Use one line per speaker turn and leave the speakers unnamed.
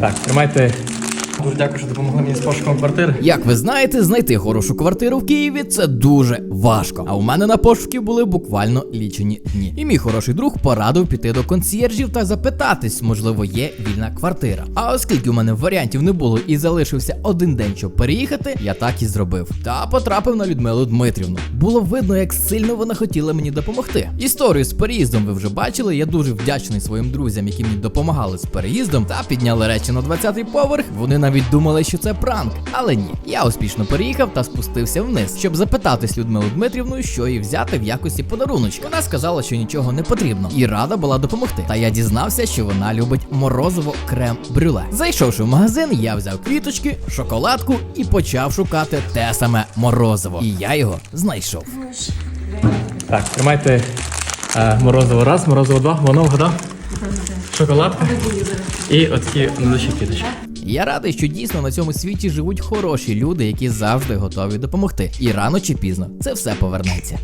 Так, тримайте. Дуже дякую, що допомогли мені з пошуком квартири.
Як ви знаєте, знайти хорошу квартиру в Києві це дуже важко. А у мене на пошуки були буквально лічені дні. І мій хороший друг порадив піти до консьєржів та запитатись, можливо, є вільна квартира. А оскільки у мене варіантів не було і залишився один день, щоб переїхати, я так і зробив. Та потрапив на Людмилу Дмитрівну. Було видно, як сильно вона хотіла мені допомогти. Історію з переїздом ви вже бачили. Я дуже вдячний своїм друзям, які мені допомагали з переїздом та підняли речі на 20-й поверх. Вони навіть думали, що це пранк, але ні. Я успішно переїхав та спустився вниз, щоб запитатись Людмилу Дмитрівну, що їй взяти в якості подаруночка. Вона сказала, що нічого не потрібно, і рада була допомогти. Та я дізнався, що вона любить морозиво крем брюле. Зайшовши в магазин, я взяв квіточки, шоколадку і почав шукати те саме морозиво. І я його знайшов.
Так, тримайте е, морозиво раз, морозиво два, воно вгадав. Шоколадка. І отакі на душі квіточки.
Я радий, що дійсно на цьому світі живуть хороші люди, які завжди готові допомогти. І рано чи пізно це все повернеться.